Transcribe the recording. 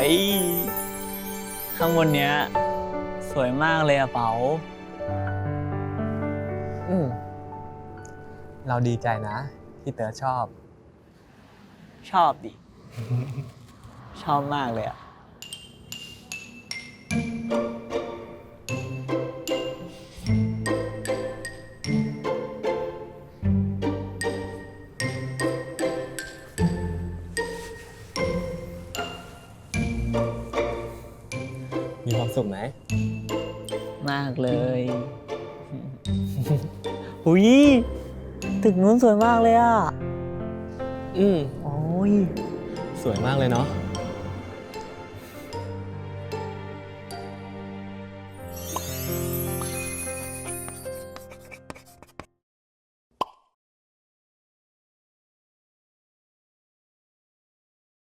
ฮ้ยข้างบนเนี้ย สวยมากเลยอะเป๋า อืมเราดีใจนะ ที่เต๋อชอบ ชอบดิ ชอบมากเลยอะ มีความสุขไหมมากเลยหุยตึกนู้นสวยมากเลยอะอืมโอ้ย สวยมากเลยเนาะ